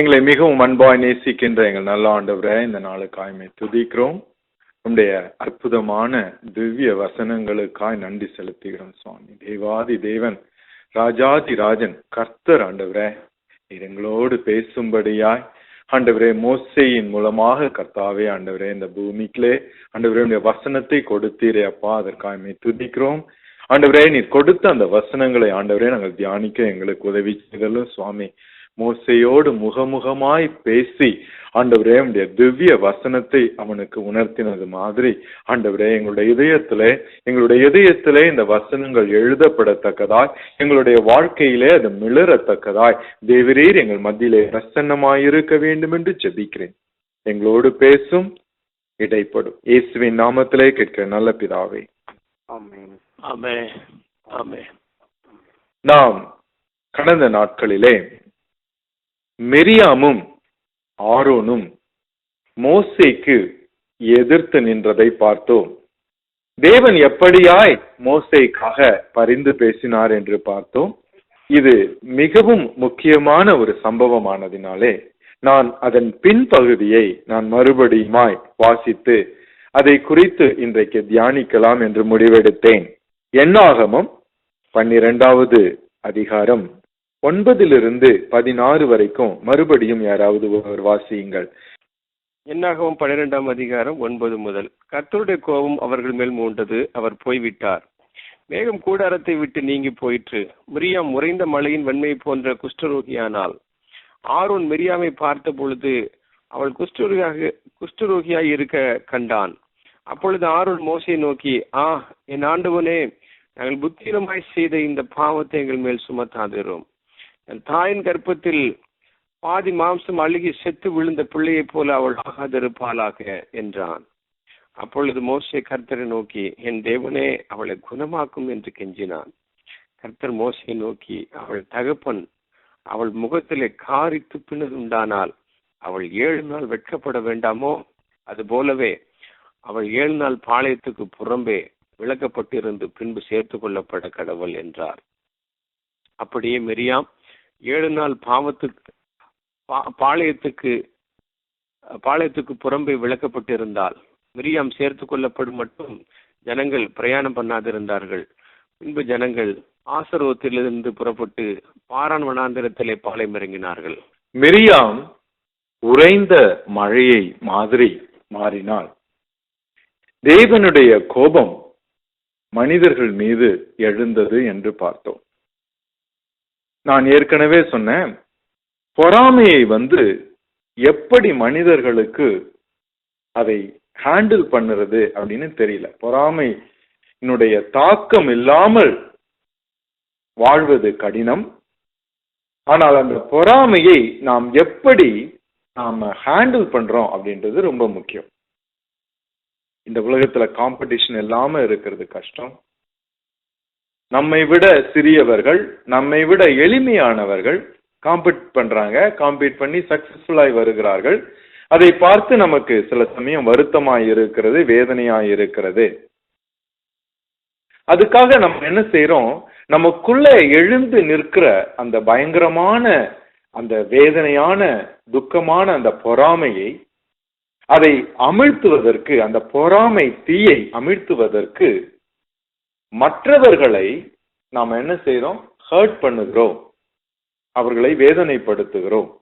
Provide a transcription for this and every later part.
எங்களை மிகவும் அன்பாய் நேசிக்கின்ற எங்கள் நல்ல ஆண்டவரே இந்த நாளுக்காய்மை துதிக்கிறோம். உடைய அற்புதமான திவ்ய வசனங்களுக்காய் நன்றி செலுத்துகிறோம் சுவாமி. தேவாதி தேவன் ராஜாதி ராஜன் கர்த்தர் ஆண்டவரே எங்களோடு பேசும்படியாய். ஆண்டவரே மோசையின் மூலமாக கர்த்தாவே ஆண்டவரே இந்த பூமிக்கிலே ஆண்டவரே உடைய வசனத்தை கொடுத்தீரே அப்பா அதற்காக துதிக்கிறோம். ஆண்டவரே நீர் கொடுத்த அந்த வசனங்களை ஆண்டவரே நாங்கள் தியானிக்க எங்களுக்கு உதவி செய்தலும் சுவாமி. மோசையோடு முகமுகமாய் பேசி ஆண்டவரே உடைய திவ்ய வசனத்தை அவனுக்கு உணர்த்தினது மாதிரி ஆண்டவரே எங்களுடைய இதயத்திலே எங்களுடைய இதயத்திலே இந்த வசனங்கள் எழுதப்படத்தக்கதாய் எங்களுடைய வாழ்க்கையிலே அது மிளறத்தக்கதாய் தேவரீர் எங்கள் மத்தியிலே பிரசன்னமாயிருக்க வேண்டும் என்று ஜெபிக்கிறேன். எங்களோடு பேசும் இடைப்படும். இயேசுவின் நாமத்திலே கேட்கிற நல்ல பிதாவே. நாம் கடந்த நாட்களிலே மெரியாமும் ஆரோனும் மோசேக்கு எதிர்த்து நின்றதை பார்த்தோம். தேவன் எப்படியாய் மோசைக்காக பரிந்து பேசினார் என்று பார்த்தோம். இது மிகவும் முக்கியமான ஒரு சம்பவமானதினாலே நான் அதன் பின்பகுதியை நான் மறுபடியுமாய் வாசித்து அதை குறித்து இன்றைக்கு தியானிக்கலாம் என்று முடிவெடுத்தேன். எண்ணாகமம் பன்னிரெண்டாவது அதிகாரம் ஒன்பதிலிருந்து பதினாறு வரைக்கும் மறுபடியும் யாராவது ஒருவர் வாசியுங்கள். என்னாகவும் பன்னிரெண்டாம் அதிகாரம் ஒன்பது முதல். கர்த்தருடைய கோபம் அவர்கள் மேல் மூண்டது அவர் போய்விட்டார். மேகம் கூடாரத்தை விட்டு நீங்கி போயிற்று. மிரியாம் உறைந்த மலையின் வெண்மை போன்ற குஷ்டரோகியானால். ஆரோன் மிரியாமை பார்த்த பொழுது அவள் குஷ்டரோகியாக குஷ்டரோகியாய் இருக்க கண்டான். அப்பொழுது ஆரோன் மோசையை நோக்கி ஆ என் ஆண்டவனே நாங்கள் புத்திரமாய் செய்த இந்த பாவத்தை எங்கள் மேல் சுமத்தாதிரும். தாயின் கர்ப்பத்தில் பாதி மாம்சம் அழுகி செத்து விழுந்த பிள்ளையைப் போல அவள் ஆகாதிருப்பாளாக என்றான். அப்பொழுது மோசை கர்த்தரை நோக்கி என் தேவனே அவளை குணமாக்கும் என்று கெஞ்சினான். கர்த்தர் மோசையை நோக்கி அவள் தகப்பன் அவள் முகத்திலே காரி துப்பினதுண்டானால் அவள் ஏழு நாள் வெட்கப்பட வேண்டாமோ? அது போலவே அவள் ஏழு நாள் பாளையத்துக்கு புறம்பே விளக்கப்பட்டிருந்து பின்பு சேர்த்து கொள்ளப்பட கடவுள் என்றார். அப்படியே மெரியாம் ஏழு நாள் பாவத்துக்கு பா- பாளையத்துக்கு பாளையத்துக்கு புறம்பே விளக்கப்பட்டிருந்தால் மிரியாம் சேர்த்து கொள்ளப்படும் மட்டும் ஜனங்கள் பிரயாணம் பண்ணாதிருந்தார்கள். பின்பு ஜனங்கள் ஆசரோத்திலிருந்து புறப்பட்டு பாரான் வனாந்திரத்திலே பாளையம் இறங்கினார்கள். மிரியாம் உறைந்த மழையை மாதிரி மாறினாள். தேவனுடைய கோபம் மனிதர்கள் மீது எழுந்தது என்று பார்த்தோம். நான் ஏற்கனவே சொன்னேன் பொறாமையை வந்து எப்படி மனிதர்களுக்கு அதை ஹேண்டில் பண்ணுறது அப்படின்னு தெரியல. பொறாமையினுடைய தாக்கம் இல்லாமல் வாழ்வது கடினம். ஆனால் அந்த பொறாமையை நாம் எப்படி நாம் ஹேண்டில் பண்றோம் அப்படின்றது ரொம்ப முக்கியம். இந்த உலகத்துல காம்படிஷன் இல்லாம இருக்கிறது கஷ்டம். நம்மை விட சிறியவர்கள் நம்மை விட எளிமையானவர்கள் காம்பீட் பண்றாங்க காம்பீட் பண்ணி சக்சஸ்ஃபுல்லாய் வருகிறார்கள். அதை பார்த்து நமக்கு சில சமயம் வருத்தமாய் இருக்கிறது வேதனையாய் இருக்கிறது. அதுக்காக நம்ம என்ன செய்யறோம் நமக்குள்ள எழுந்து நிற்கிற அந்த பயங்கரமான அந்த வேதனையான துக்கமான அந்த பொறாமையை அதை அமிழ்த்துவதற்கு அந்த பொறாமை தீயை அமிழ்த்துவதற்கு மற்றவர்களை நாம் என்ன செய்கிறோம் ஹர்ட் பண்ணுகிறோம். அவர்களை வேதனைப்படுத்துகிறோம்.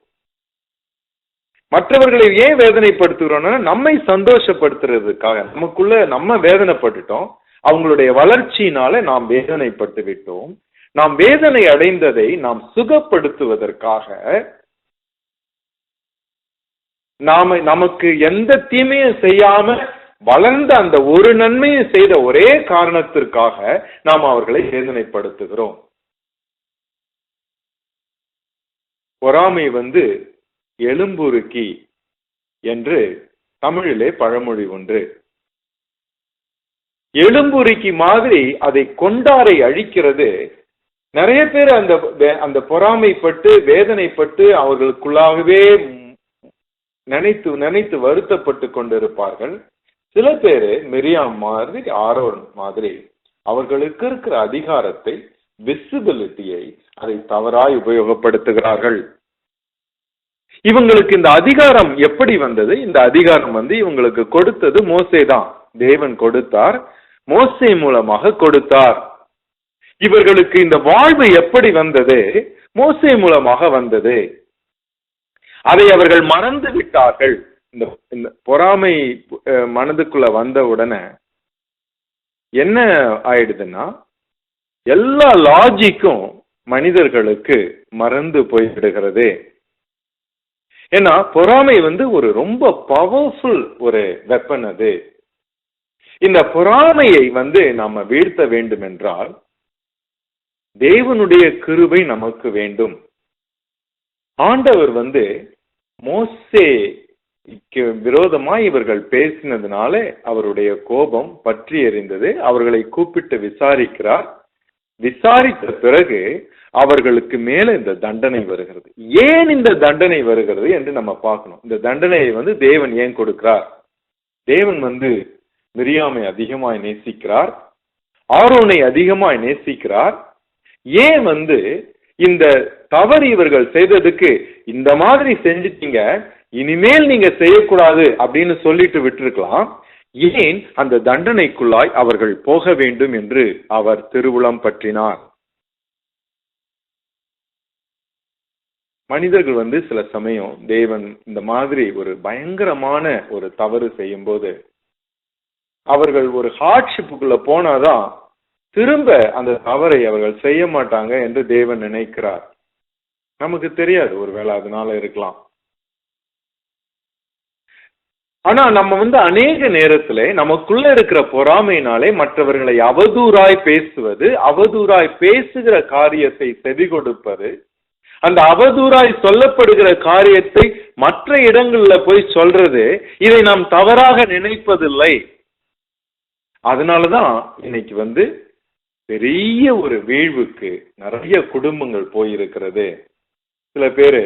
மற்றவர்களை ஏன் வேதனைப்படுத்துகிறோம்னா நம்மை சந்தோஷப்படுத்துறதுக்காக. நமக்குள்ள நம்ம வேதனைப்பட்டுட்டோம். அவங்களுடைய வளர்ச்சியினால நாம் வேதனைப்பட்டு விட்டோம். நாம் வேதனை அடைந்ததை நாம் சுகப்படுத்துவதற்காக நாம நமக்கு எந்த தீமையும் செய்யாம வளர்ந்த அந்த ஒரு நன்மையை செய்த ஒரே காரணத்திற்காக நாம் அவர்களை வேதனைப்படுத்துகிறோம். பொறாமை வந்து எலும்புருக்கி என்று தமிழிலே பழமொழி ஒன்று. எலும்புருக்கி மாதிரி அதை கொண்டாரை அழிக்கிறது. நிறைய பேர் அந்த வே- அந்த பொறாமைப்பட்டு வேதனைப்பட்டு அவர்களுக்குள்ளாகவே நினைத்து நினைத்து வருத்தப்பட்டு கொண்டிருப்பார்கள். சில பேரு மிரியாம் மாதிரி ஆரோன் மாதிரி அவர்களுக்கு இருக்கிற அதிகாரத்தை விசிபிலிட்டியை அதை தவறாய் உபயோகப்படுத்துகிறார்கள். இவங்களுக்கு இந்த அதிகாரம் எப்படி வந்தது? இந்த அதிகாரம் வந்து இவங்களுக்கு கொடுத்தது மோசே தான் தேவன் கொடுத்தார் மோசே மூலமாக கொடுத்தார். இவர்களுக்கு இந்த வாழ்வு எப்படி வந்தது? மோசே மூலமாக வந்தது. அதை அவர்கள் மறந்து விட்டார்கள் இந்த இந்த பொறாமை மனதுக்குள்ள வந்த உடனே என்ன ஆயிடுதுன்னா எல்லா லாஜிக்கும் மனிதர்களுக்கு மறந்து போய்விடுகிறது. ஏன்னா பொறாமை வந்து ஒரு ரொம்ப பவர்ஃபுல் ஒரு வெப்பன் அது. இந்த பொறாமையை வந்து நாம வீழ்த்த வேண்டும் என்றால் தேவனுடைய கிருபை நமக்கு வேண்டும். ஆண்டவர் வந்து மோசே விரோதமாய் இவர்கள் பேசினதுனால அவருடைய கோபம் பற்றி எறிந்தது. அவர்களை கூப்பிட்டு விசாரிக்கிறார். விசாரித்த பிறகு அவர்களுக்கு மேல இந்த தண்டனை வருகிறது. ஏன் இந்த தண்டனை வருகிறது என்று நம்ம பார்க்கணும். இந்த தண்டனையை வந்து தேவன் ஏன் கொடுக்கிறார்? தேவன் வந்து மிரியாமை அதிகமாய் நேசிக்கிறார். ஆரோனை அதிகமாய் நேசிக்கிறார். ஏன் வந்து இந்த தவறு இவர்கள் செய்ததுக்கு இந்த மாதிரி செஞ்சிட்டீங்க? இனிமேல் நீங்க செய்யக்கூடாது அப்படின்னு சொல்லிட்டு விட்டிருக்கலாம். ஏன் அந்த தண்டனைக்குள்ளாய் அவர்கள் போக வேண்டும் என்று அவர் திருவுளம் பற்றினார். மனிதர்கள் வந்து சில சமயம் தேவன் இந்த மாதிரி ஒரு பயங்கரமான ஒரு தவறு செய்யும் போது அவர்கள் ஒரு ஹார்ட்ஷிப்புக்குள்ள போனாதான் திரும்ப அந்த தவறை அவர்கள் செய்ய மாட்டாங்க என்று தேவன் நினைக்கிறார். நமக்கு தெரியாது. ஒருவேளை அதனால இருக்கலாம். ஆனா நம்ம வந்து அநேக நேரத்துல நமக்குள்ள இருக்கிற பொறாமையினாலே மற்றவர்களை அவதூறாய் பேசுவது அவதூறாய் பேசுகிற காரியத்தை செவி கொடுப்பது அந்த அவதூறாய் சொல்லப்படுகிற காரியத்தை மற்ற இடங்கள்ல போய் சொல்றது இதை நாம் தவறாக நினைப்பதில்லை. அதனாலதான் இன்னைக்கு வந்து பெரிய ஒரு வீழ்வுக்கு நிறைய குடும்பங்கள் போயிருக்கிறது. சில பேரு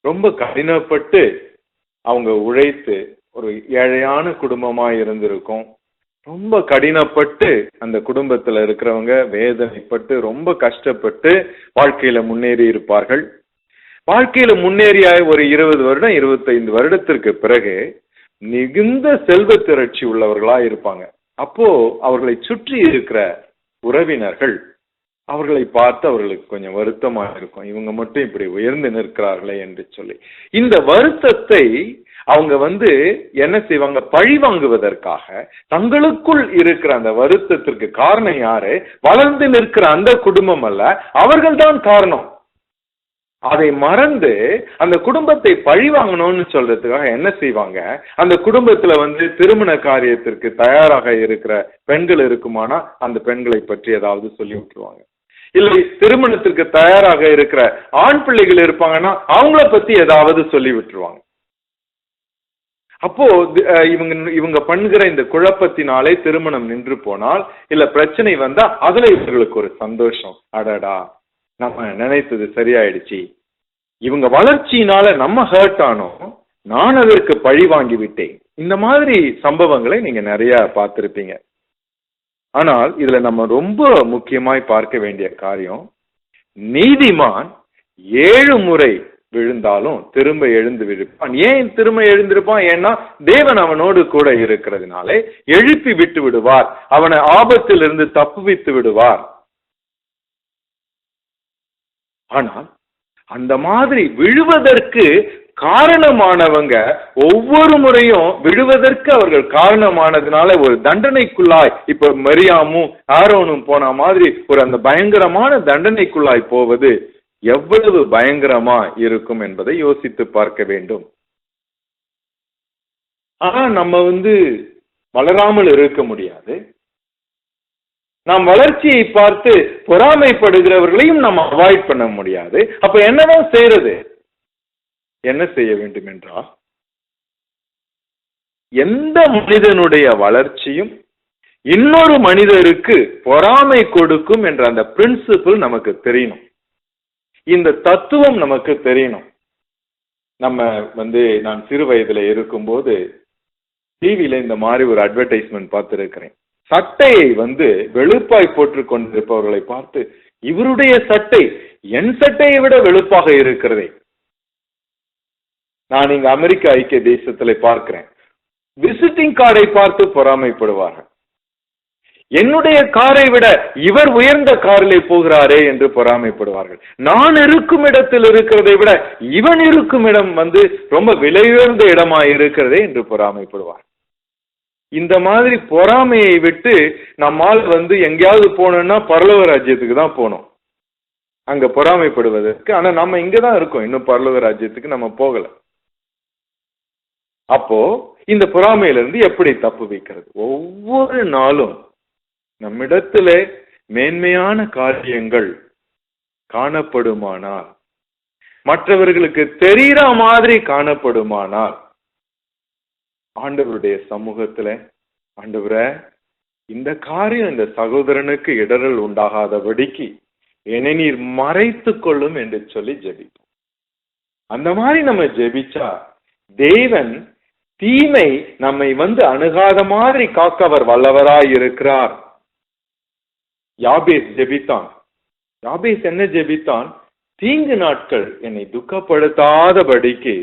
ரொம்ப கடினப்பட்டு அவங்க உழைத்து ஒரு ஏழையான குடும்பமாக இருந்திருக்கும். ரொம்ப கடினப்பட்டு அந்த குடும்பத்தில் இருக்கிறவங்க வேதனைப்பட்டு ரொம்ப கஷ்டப்பட்டு வாழ்க்கையில் முன்னேறி இருப்பார்கள். வாழ்க்கையில் முன்னேறிய ஒரு இருபது வருடம் இருபத்தைந்து வருடத்திற்கு பிறகு மிகுந்த செல்வ திரட்சி உள்ளவர்களா இருப்பாங்க. அப்போ அவர்களை சுற்றி இருக்கிற உறவினர்கள் அவர்களை பார்த்து அவர்களுக்கு கொஞ்சம் வருத்தமாக இருக்கும். இவங்க மட்டும் இப்படி உயர்ந்து நிற்கிறார்களே என்று சொல்லி. இந்த வருத்தத்தை அவங்க வந்து என்ன செய்வாங்க? பழி வாங்குவதற்காக தங்களுக்குள் இருக்கிற அந்த வருத்தத்திற்கு காரணம் யாரு? வளர்ந்து நிற்கிற அந்த குடும்பம் அல்ல அவர்கள்தான் காரணம். அதை மறந்து அந்த குடும்பத்தை பழி வாங்கணும்னு சொல்றதுக்காக என்ன செய்வாங்க? அந்த குடும்பத்துல வந்து திருமண காரியத்திற்கு தயாராக இருக்கிற பெண்கள் இருக்குமானா அந்த பெண்களை பற்றி ஏதாவது சொல்லி விட்டுருவாங்க. இல்லை திருமணத்திற்கு தயாராக இருக்கிற ஆண் பிள்ளைகள் இருப்பாங்கன்னா அவங்கள பத்தி ஏதாவது சொல்லி விட்டுருவாங்க. அப்போது இவங்க இவங்க பண்ணுகிற இந்த குழப்பத்தினாலே திருமணம் நின்று போனால் இல்ல பிரச்சனை வந்தா அதுல இவர்களுக்கு ஒரு சந்தோஷம். அடடா நம்ம நினைத்தது சரியாயிடுச்சு. இவங்க வளர்ச்சியினால நம்ம ஹர்ட் ஆனோம். நான் அதற்கு பழி வாங்கி விட்டேன். இந்த மாதிரி சம்பவங்களை நீங்க நிறைய பார்த்துருப்பீங்க. ஆனால் இதுல நம்ம ரொம்ப முக்கியமாய் பார்க்க வேண்டிய காரியம் நீதிமான் ஏழு முறை விழுந்தாலும் திரும்ப எழுந்து விழுப்பான். ஏன் திரும்ப எழுந்திருப்பான்? ஏன்னா தேவன் அவனோடு கூட இருக்கிறதுனாலே எழுப்பி விட்டு விடுவார். அவனை ஆபத்தில் இருந்து தப்புவித்து விடுவார். ஆனால் அந்த மாதிரி விழுவதற்கு காரணமானவங்க ஒவ்வொரு முறையும் விழுவதற்கு அவர்கள் காரணமானதுனால ஒரு தண்டனைக்குள்ளாய் இப்ப மரியாமும் ஆரோனும் போன மாதிரி ஒரு அந்த பயங்கரமான தண்டனைக்குள்ளாய் போவது எவ்வளவு பயங்கரமா இருக்கும் என்பதை யோசித்து பார்க்க வேண்டும். ஆனா நம்ம வந்து வளராமல் இருக்க முடியாது. நாம் வளர்ச்சியை பார்த்து பொறாமைப்படுகிறவர்களையும் நாம் அவாய்ட் பண்ண முடியாது. அப்ப என்னதான் செய்யறது என்ன செய்ய வேண்டும் என்றால் எந்த மனிதனுடைய வளர்ச்சியும் இன்னொரு மனிதருக்கு பொறாமை கொடுக்கும் என்ற அந்த பிரின்சிபிள் நமக்கு தெரியணும். இந்த தத்துவம் நமக்கு தெரியணும். நம்ம வந்து நான் சிறு வயதுல இருக்கும்போது டிவியில இந்த மாதிரி ஒரு அட்வர்டைஸ்மெண்ட் பார்த்துருக்கிறேன். சட்டையை வந்து வெளுப்பாய் போட்டு கொண்டிருப்பவர்களை பார்த்து இவருடைய சட்டை என் சட்டையை விட வெளுப்பாக இருக்கிறதே. நான் இங்க அமெரிக்க ஐக்கிய தேசத்துல பார்க்கிறேன். விசிட்டிங் கார்டை பார்த்து பொறாமைப்படுவார்கள். என்னுடைய காரை விட இவர் உயர்ந்த காரிலே போகிறாரே என்று பொறாமைப்படுவார்கள். நான் இருக்கும் இடத்தில் இருக்கிறதை விட இவன் இருக்கும் இடம் வந்து ரொம்ப விலை உயர்ந்த இடமா இருக்கிறதே என்று பொறாமைப்படுவார். இந்த மாதிரி பொறாமையை விட்டு நம்மால் வந்து எங்கேயாவது போனோம்னா பரலோக ராஜ்யத்துக்கு தான் போகணும். அங்க பொறாமைப்படுவதற்கு. ஆனா நம்ம இங்கதான் இருக்கோம். இன்னும் பரலோக ராஜ்யத்துக்கு நம்ம போகல. அப்போ இந்த பொறாமையிலிருந்து எப்படி தப்பு வைக்கிறது? ஒவ்வொரு நாளும் நம்மிடத்திலே மேன்மையான காரியங்கள் காணப்படுமானால் மற்றவர்களுக்கு தெரிகிற மாதிரி காணப்படுமானால் ஆண்டவருடைய சமூகத்துல ஆண்டவரை இந்த காரியம் இந்த சகோதரனுக்கு இடரல் உண்டாகாதபடிக்கு என்னை நீர் மறைத்து கொள்ளும் என்று சொல்லி ஜெபிப்போம். அந்த மாதிரி நம்ம ஜெபிச்சா தேவன் தீமை நம்மை வந்து அணுகாத மாதிரி காக்க அவர் வல்லவராய் இருக்கிறார் யாபேஸ் ஜெபித்தான். யாபேஸ் என்ன ஜெபித்தான்? தீங்கு நாட்கள் என்னை துக்கப்படுத்தாதபடிக்கு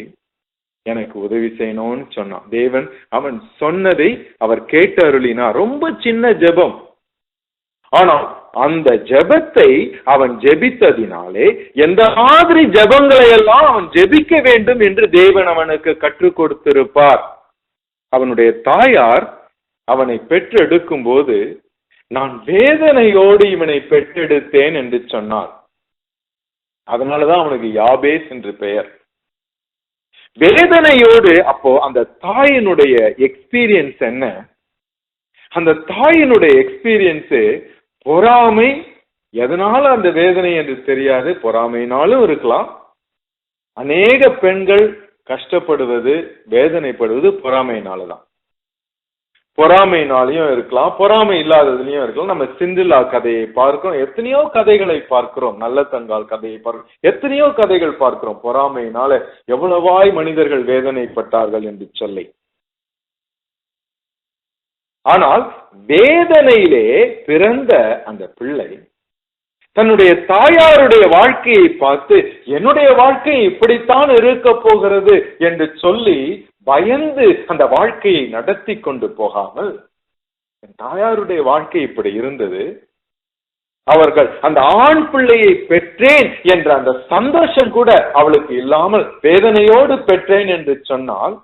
எனக்கு உதவி செய்யணும்னு சொன்னான். தேவன் அவன் சொன்னதை அவர் கேட்டு அருளினார் ரொம்ப சின்ன ஜெபம். ஆனால் அந்த ஜெபத்தை அவன் ஜெபித்ததினாலே எந்த மாதிரி ஜெபங்களை எல்லாம் அவன் ஜெபிக்க வேண்டும் என்று தேவன் அவனுக்கு கற்றுக் கொடுத்திருப்பார். அவனுடைய தாயார் அவனை பெற்றெடுக்கும் போது நான் வேதனையோடு இவனை பெற்றெடுத்தேன் என்று சொன்னார். அதனாலதான் அவனுக்கு யாபேஸ் என்று பெயர். வேதனையோடு அப்போ அந்த தாயினுடைய எக்ஸ்பீரியன்ஸ் என்ன? அந்த தாயினுடைய எக்ஸ்பீரியன்ஸ் பொறாமை. எதனால அந்த வேதனை என்று தெரியாது? பொறாமைனாலும் இருக்கலாம். அநேக பெண்கள் கஷ்டப்படுவது வேதனைப்படுவது பொறாமையினாலதான். பொறாமையினாலையும் இருக்கலாம் பொறாமை இல்லாததுலயும் இருக்கலாம். நம்ம சிந்தில்லா கதையை பார்க்கிறோம். எத்தனையோ கதைகளை பார்க்கிறோம். நல்ல தங்கால் கதையை பார்க்கிறோம் எத்தனையோ கதைகள் பார்க்கிறோம். பொறாமையினால எவ்வளவாய் மனிதர்கள் வேதனைப்பட்டார்கள் என்று சொல்லி. ஆனால் வேதனையிலே பிறந்த அந்த பிள்ளை தன்னுடைய தாயாருடைய வாழ்க்கையை பார்த்து என்னுடைய வாழ்க்கை இப்படித்தான் இருக்க போகிறது என்று சொல்லி பயந்து அந்த வாழ்க்கையை நடத்தி கொண்டு போகாமல் என் தாயாருடைய வாழ்க்கை இப்படி இருந்தது. அவர்கள் அந்த ஆண் பிள்ளையை பெற்றேன் என்ற அந்த சந்தோஷம் கூட அவளுக்கு இல்லாமல் வேதனையோடு பெற்றேன் என்று சொன்னால்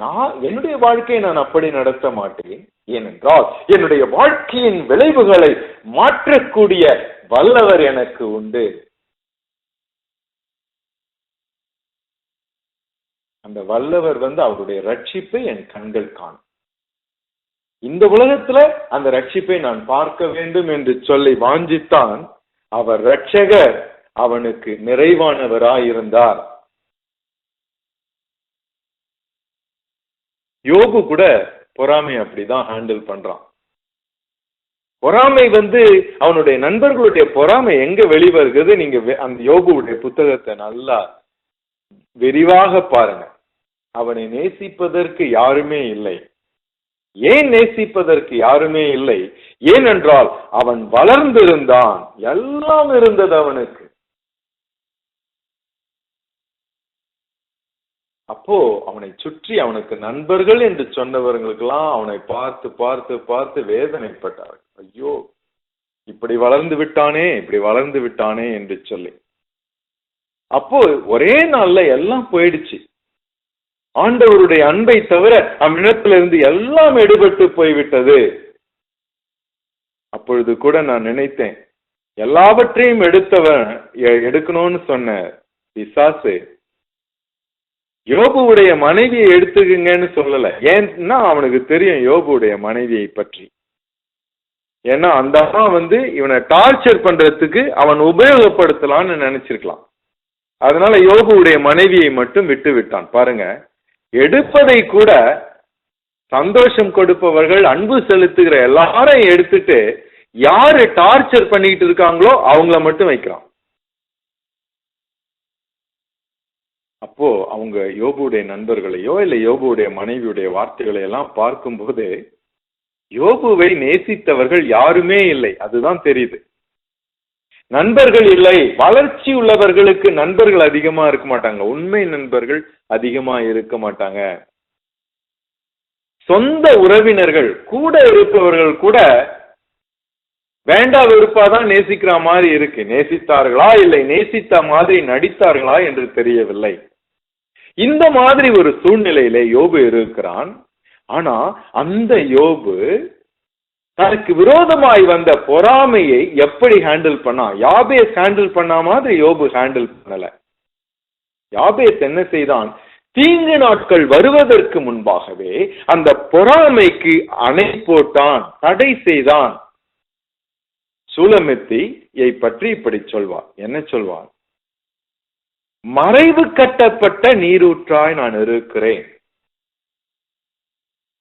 நான் என்னுடைய வாழ்க்கையை நான் அப்படி நடத்த மாட்டேன். ஏனென்றால் என்னுடைய வாழ்க்கையின் விளைவுகளை மாற்றக்கூடிய வல்லவர் எனக்கு உண்டு. அந்த வல்லவர் வந்து அவருடைய ரட்சிப்பை என் கண்கள் காணும். இந்த உலகத்துல அந்த ரட்சிப்பை நான் பார்க்க வேண்டும் என்று சொல்லி வாஞ்சித்தான் அவர் ரட்சகர் அவனுக்கு நிறைவானவராயிருந்தார். யோகு கூட பொறாமை அப்படிதான் ஹேண்டில் பண்றான். பொறாமை வந்து அவனுடைய நண்பர்களுடைய பொறாமை எங்க வெளிவருகிறது? நீங்க அந்த யோகுவுடைய புத்தகத்தை நல்லா விரிவாக பாருங்க. அவனை நேசிப்பதற்கு யாருமே இல்லை. ஏன் நேசிப்பதற்கு யாருமே இல்லை? ஏனென்றால் அவன் வளர்ந்திருந்தான். எல்லாம் இருந்தது அவனுக்கு. அப்போ அவனை சுற்றி அவனுக்கு நண்பர்கள் என்று சொன்னவர்களுக்கெல்லாம் அவனை பார்த்து பார்த்து பார்த்து வேதனைப்பட்டார்கள். ஐயோ இப்படி வளர்ந்து விட்டானே இப்படி வளர்ந்து விட்டானே என்று சொல்லி. அப்போ ஒரே நாள்ல எல்லாம் போயிடுச்சு. ஆண்டவருடைய அன்பை தவிர அவ்விடத்திலிருந்து எல்லாம் எடுபட்டு போய்விட்டது. அப்பொழுது கூட நான் நினைத்தேன் எல்லாவற்றையும் எடுத்தவன் எடுக்கணும்னு சொன்ன பிசாசு யோபுவுடைய மனைவியை எடுத்துக்குங்கன்னு சொல்லல. ஏன்னா அவனுக்கு தெரியும் யோபுடைய மனைவியை பற்றி. ஏன்னா அந்த அம்மா வந்து இவனை டார்ச்சர் பண்றதுக்கு அவன் உபயோகப்படுத்தலாம்னு நினைச்சிருக்கலாம். அதனால யோகுவுடைய மனைவியை மட்டும் விட்டு விட்டான் பாருங்க எடுப்பதை கூட சந்தோஷம் கொடுப்பவர்கள் அன்பு செலுத்துகிற எல்லாரையும் எடுத்துட்டு யாரு டார்ச்சர் பண்ணிட்டு இருக்காங்களோ அவங்கள மட்டும் வைக்கிறான். அப்போ அவங்க யோபுடைய நண்பர்களையோ இல்ல யோபுடைய மனைவியுடைய வார்த்தைகளை எல்லாம் பார்க்கும்போது யோபுவை நேசித்தவர்கள் யாருமே இல்லை. அதுதான் தெரியுது. நண்பர்கள் இல்லை. வளர்ச்சி உள்ளவர்களுக்கு நண்பர்கள் அதிகமா இருக்க மாட்டாங்க. உண்மை நண்பர்கள் அதிகமா இருக்க மாட்டாங்க. சொந்த உறவினர்கள் கூட இருப்பவர்கள் கூட வேண்டா வெறுப்பாதான் நேசிக்கிற மாதிரி இருக்கு. நேசித்தார்களா இல்லை? நேசித்த மாதிரி நடித்தார்களா என்று தெரியவில்லை. இந்த மாதிரி ஒரு சூழ்நிலையிலே யோபு இருக்கிறான். ஆனா அந்த யோபு தனக்கு விரோதமாய் வந்த பொறாமையை எப்படி ஹேண்டில் பண்ணா? யாபேஸ் ஹேண்டில் பண்ண மாதிரி யோபு ஹேண்டில் பண்ணல. யாபேஸ் என்ன செய்தான்? தீங்கு நாட்கள் வருவதற்கு முன்பாகவே அந்த பொறாமைக்கு அணை போட்டான் தடை செய்தான். சூலமித்தியை பற்றி இப்படி சொல்வார் என்ன சொல்வார் மறைவு கட்டப்பட்ட நீரூற்றாய் நான் இருக்கிறேன்.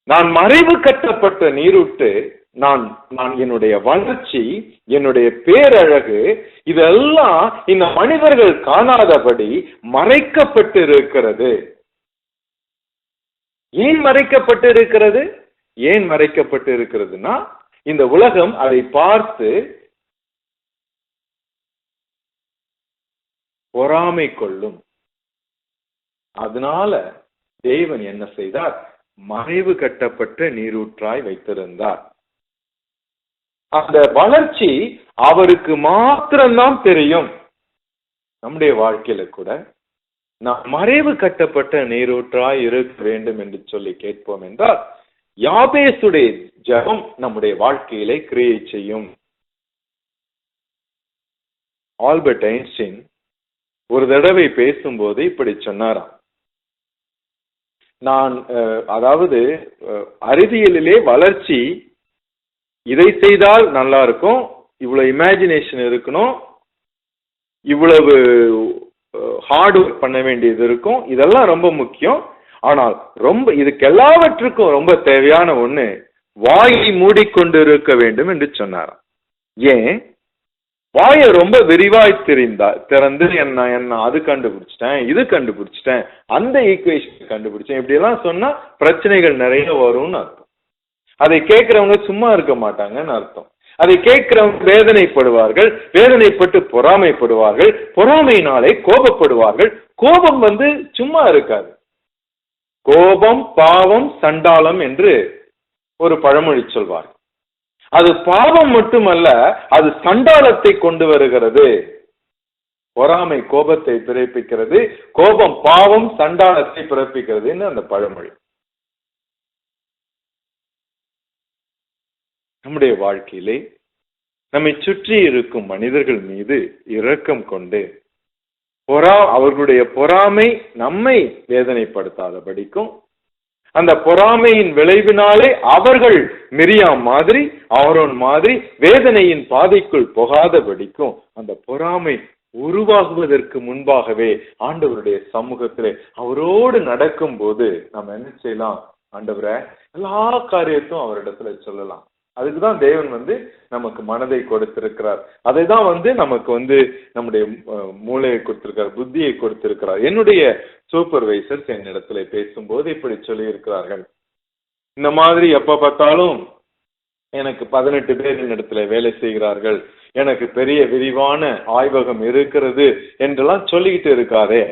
நான் மறைவு கட்டப்பட்ட நீரூட்டு நான் நான் என்னுடைய வளர்ச்சி என்னுடைய பேரழகு இதெல்லாம் இந்த மனிதர்கள் காணாதபடி மறைக்கப்பட்டு இருக்கிறது ஏன் மறைக்கப்பட்டு இருக்கிறது ஏன் மறைக்கப்பட்டு இருக்கிறதுனா இந்த உலகம் அதை பார்த்து பொறாமை கொள்ளும். அதனால தேவன் என்ன செய்தார்? மறைவு கட்டப்பட்ட நீரூற்றாய் வைத்திருந்தார். அந்த வளர்ச்சி அவருக்கு மாத்திரம்தான் தெரியும். நம்முடைய வாழ்க்கையில கூட நாம் மறைவு கட்டப்பட்ட நீரூற்றாய் இருக்க வேண்டும் என்று சொல்லி கேட்போம் என்றால் யாபேசுடைய ஜபம் நம்முடைய வாழ்க்கையிலே கிரியை செய்யும். ஆல்பர்ட் ஐன்ஸ்டீன் ஒரு தடவை பேசும்போது இப்படி சொன்னாராம். நான் அதாவது அறிவியலிலே வளர்ச்சி இதை செய்தால் நல்லா இருக்கும். இவ்வளவு இமேஜினேஷன் இருக்கணும். இவ்வளவு ஹார்ட் ஒர்க் பண்ண வேண்டியது இருக்கும். இதெல்லாம் ரொம்ப முக்கியம். ஆனால் ரொம்ப இதுக்கு எல்லாவற்றுக்கும் ரொம்ப தேவையான ஒண்ணு வாயை மூடிக்கொண்டு இருக்க வேண்டும் என்று சொன்னாராம். ஏன்? வாயை ரொம்ப விரிவாய் தெரிந்தா திறந்து என்ன என்ன அது கண்டுபிடிச்சிட்டேன் இது கண்டுபிடிச்சிட்டேன் அந்த ஈக்குவேஷன் கண்டுபிடிச்சேன் இப்படி எல்லாம் சொன்னா பிரச்சனைகள் நிறைய வரும்னு அர்த்தம். அதை கேட்கிறவங்க சும்மா இருக்க மாட்டாங்கன்னு அர்த்தம். அதை கேட்கிறவங்க வேதனைப்படுவார்கள் வேதனைப்பட்டு பொறாமைப்படுவார்கள் பொறாமையினாலே கோபப்படுவார்கள். கோபம் வந்து சும்மா இருக்காது. கோபம் பாவம் சண்டாளம் என்று ஒரு பழமொழி சொல்வார் அது பாவம் மட்டுமல்ல அது சண்டாளத்தை கொண்டு வருகிறது. பொறாமை கோபத்தை பிறப்பிக்கிறது கோபம் பாவம் சண்டாளத்தை பிறப்பிக்கிறதுன்னு அந்த பழமொழி. நம்முடைய வாழ்க்கையிலே நம்மை சுற்றி இருக்கும் மனிதர்கள் மீது இரக்கம் கொண்டு பொறா அவர்களுடைய பொறாமை நம்மை வேதனைப்படுத்தாதபடிக்கும் அந்த பொறாமையின் விளைவினாலே அவர்கள் மிரியாம் மாதிரி அவரோன் மாதிரி வேதனையின் பாதைக்குள் போகாதபடிக்கும் அந்த பொறாமை உருவாகுவதற்கு முன்பாகவே ஆண்டவருடைய சமூகத்திலே அவரோடு நடக்கும் போது நம்ம என்ன செய்யலாம்? ஆண்டவரை எல்லா காரியத்தையும் அவரிடத்துல சொல்லலாம். அதுக்கு தான் தேவன் வந்து நமக்கு மனதை கொடுத்திருக்கிறார். அதை தான் வந்து நமக்கு வந்து நம்முடைய மூளையை கொடுத்திருக்கிறார் புத்தியை கொடுத்திருக்கிறார். என்னுடைய சூப்பர்வைசர்ஸ் என்னிடத்துல பேசும்போது இப்படி சொல்லியிருக்கிறார்கள். இந்த மாதிரி எப்ப பார்த்தாலும் எனக்கு பதினெட்டு பேர் என்னிடத்துல வேலை செய்கிறார்கள். எனக்கு பெரிய விரிவான ஆய்வகம் இருக்கிறது என்றெல்லாம் சொல்லிக்கிட்டு இருக்காரே.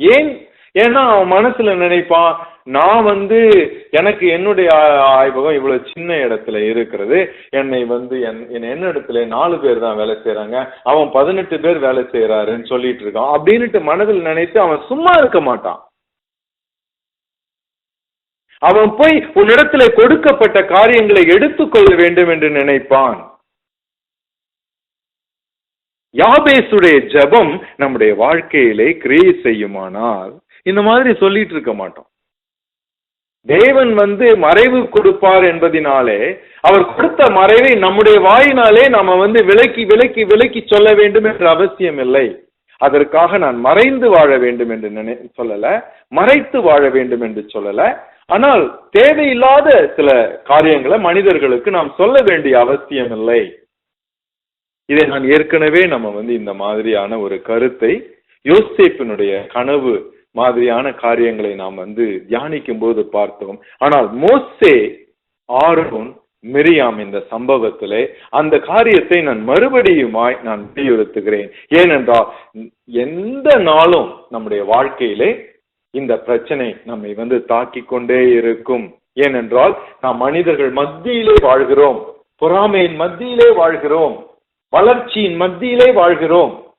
ஏன்? ஏன்னா அவன் மனசுல நினைப்பான் நான் வந்து எனக்கு என்னுடைய ஆய்வகம் இவ்வளவு சின்ன இடத்துல இருக்கிறது. என்னை வந்து என் என்ன இடத்துல நாலு பேர் தான் வேலை செய்யறாங்க அவன் பதினெட்டு பேர் வேலை செய்யறாருன்னு சொல்லிட்டு இருக்கான். அப்படின்னுட்டு மனதில் நினைத்து அவன் சும்மா இருக்க மாட்டான். அவன் போய் உன்னிடத்துல கொடுக்கப்பட்ட காரியங்களை எடுத்துக்கொள்ள வேண்டும் என்று நினைப்பான். யாபேசுடைய ஜெபம் நம்முடைய வாழ்க்கையிலே கிரியை செய்யுமானால் இந்த மாதிரி சொல்லிட்டு இருக்க மாட்டோம். தேவன் வந்து மறைவு கொடுப்பார் என்பதினாலே அவர் கொடுத்த மறைவை நம்முடைய வாயினாலே நாம வந்து விலக்கி விலக்கி விலக்கி சொல்ல வேண்டும் என்ற அவசியம் இல்லை. அதற்காக நான் மறைந்து வாழ வேண்டும் என்று நினை சொல்லல. மறைத்து வாழ வேண்டும் என்று சொல்லல. ஆனால் தேவையில்லாத சில காரியங்களை மனிதர்களுக்கு நாம் சொல்ல வேண்டிய அவசியம் இல்லை. இதை நான் ஏற்கனவே நம்ம வந்து இந்த மாதிரியான ஒரு கருத்தை யோசிப்பினுடைய கனவு மாதிரியான காரியங்களை நாம் வந்து தியானிக்கும் போது பார்த்தோம். ஆனால் மோசே ஆரோன் மிரியாம் இந்த சம்பவத்திலே அந்த காரியத்தை நான் மறுபடியுமாய் நான் வலியுறுத்துகிறேன். ஏனென்றால் எந்த நாளும் நம்முடைய வாழ்க்கையிலே இந்த பிரச்சனை நம்மை வந்து தாக்கிக் கொண்டே இருக்கும். ஏனென்றால் நாம் மனிதர்கள் மத்தியிலே வாழ்கிறோம். பொறாமையின் மத்தியிலே வாழ்கிறோம். வளர்ச்சியின் மத்தியிலே வாழ்கிறோம்.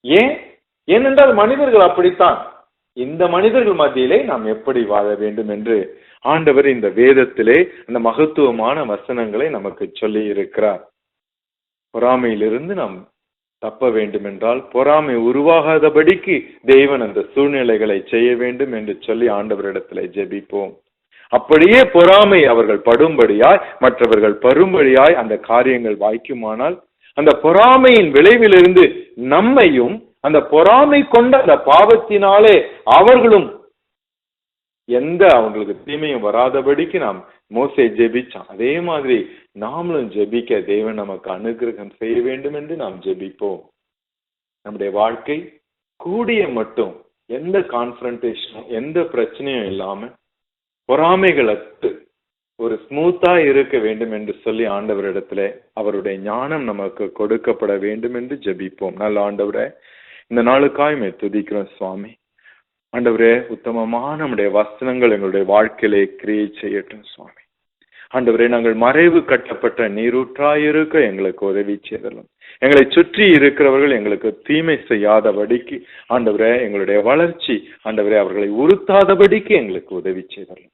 ஏன்? ஏனென்றால் மனிதர்கள் அப்படித்தான். இந்த மனிதர்கள் மத்தியிலே நாம் எப்படி வாழ வேண்டும் என்று ஆண்டவர் இந்த வேதத்திலே அந்த மகத்துவமான வசனங்களை நமக்கு சொல்லி இருக்கிறார் பொறாமையிலிருந்து நாம் தப்ப வேண்டும் என்றால் பொறாமை உருவாகாதபடிக்கு தேவன் அந்த சூழ்நிலைகளை செய்ய வேண்டும் என்று சொல்லி ஆண்டவரிடத்தில் ஜெபிப்போம். அப்படியே பொறாமை அவர்கள் படும்படியாய் மற்றவர்கள் பரும்படியாய் அந்த காரியங்கள் வாய்க்குமானால் அந்த பொறாமையின் விளைவிலிருந்து நம்மையும் அந்த பொறாமை கொண்ட அந்த பாவத்தினாலே அவர்களும் எந்த அவங்களுக்கு தீமையும் வராதபடிக்கு நாம் மோசை ஜெபிச்சான். அதே மாதிரி நாமளும் ஜெபிக்க தேவன் நமக்கு அனுகிரகம் செய்ய வேண்டும் என்று நாம் ஜெபிப்போம். நம்முடைய வாழ்க்கை கூடிய மட்டும் எந்த கான்ஃபரன்டேஷனும் எந்த பிரச்சனையும் இல்லாம பொறாமைகளற்று ஒரு ஸ்மூத்தா இருக்க வேண்டும் என்று சொல்லி ஆண்டவரிடத்துல அவருடைய ஞானம் நமக்கு கொடுக்கப்பட வேண்டும் என்று ஜெபிப்போம். நல்ல ஆண்டவரை இந்த நாளுக்காய் மே துதிக்கிறோம் சுவாமி. ஆண்டவரே உத்தமமான நம்முடைய வசனங்கள் எங்களுடைய வாழ்க்கையிலே கிரியை செய்யட்டும் சுவாமி. ஆண்டவரே நாங்கள் மறைவு கட்டப்பட்ட நீரூற்றாயிருக்க எங்களுக்கு உதவி செய்தலும். எங்களை சுற்றி இருக்கிறவர்கள் எங்களுக்கு தீமை செய்யாதபடிக்கு ஆண்டவரே எங்களுடைய வளர்ச்சி ஆண்டவரே அவர்களை உறுத்தாதபடிக்கு எங்களுக்கு உதவி செய்தலும்.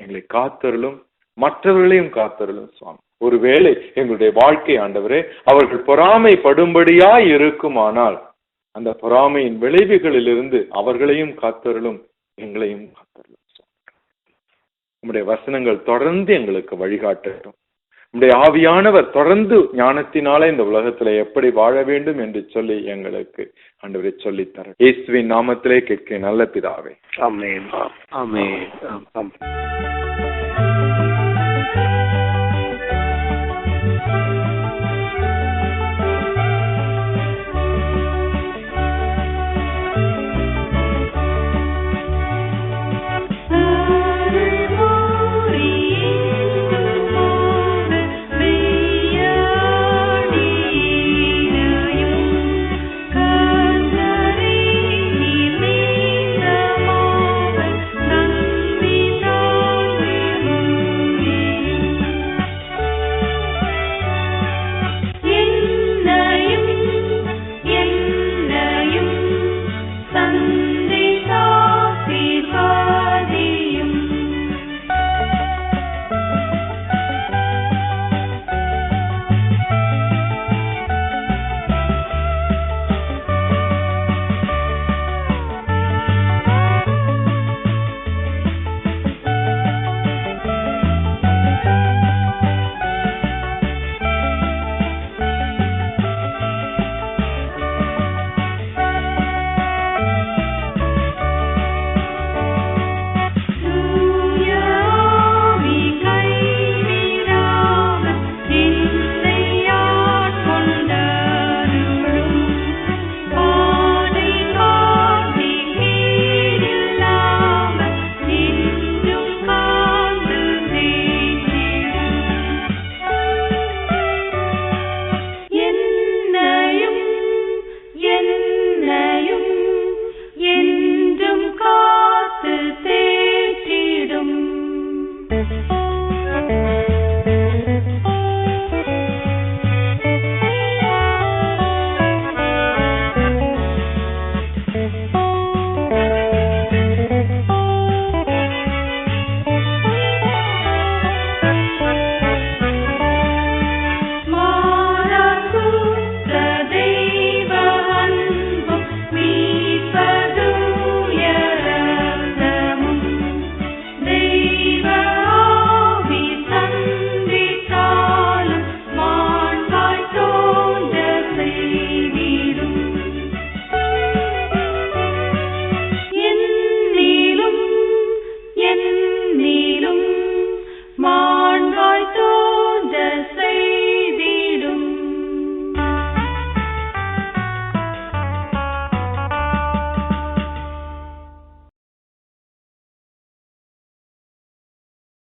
எங்களை காத்தருளும் மற்றவர்களையும் காத்தருளும் சுவாமி. ஒருவேளை எங்களுடைய வாழ்க்கை ஆண்டவரே அவர்கள் பொறாமைப்படும்படியாய் இருக்குமானால் அந்த பொறாமையின் விளைவுகளிலிருந்து அவர்களையும் காத்தருளும் எங்களையும் காத்தருளும். உம்முடைய வசனங்கள் தொடர்ந்து எங்களுக்கு வழிகாட்டட்டும். உம்முடைய ஆவியானவர் தொடர்ந்து ஞானத்தினாலே இந்த உலகத்துல எப்படி வாழ வேண்டும் என்று சொல்லி எங்களுக்கு ஆண்டவரை சொல்லித்தர. இயேசுவின் நாமத்திலே கேட்க நல்ல பிதாவே. ஆமென். அமே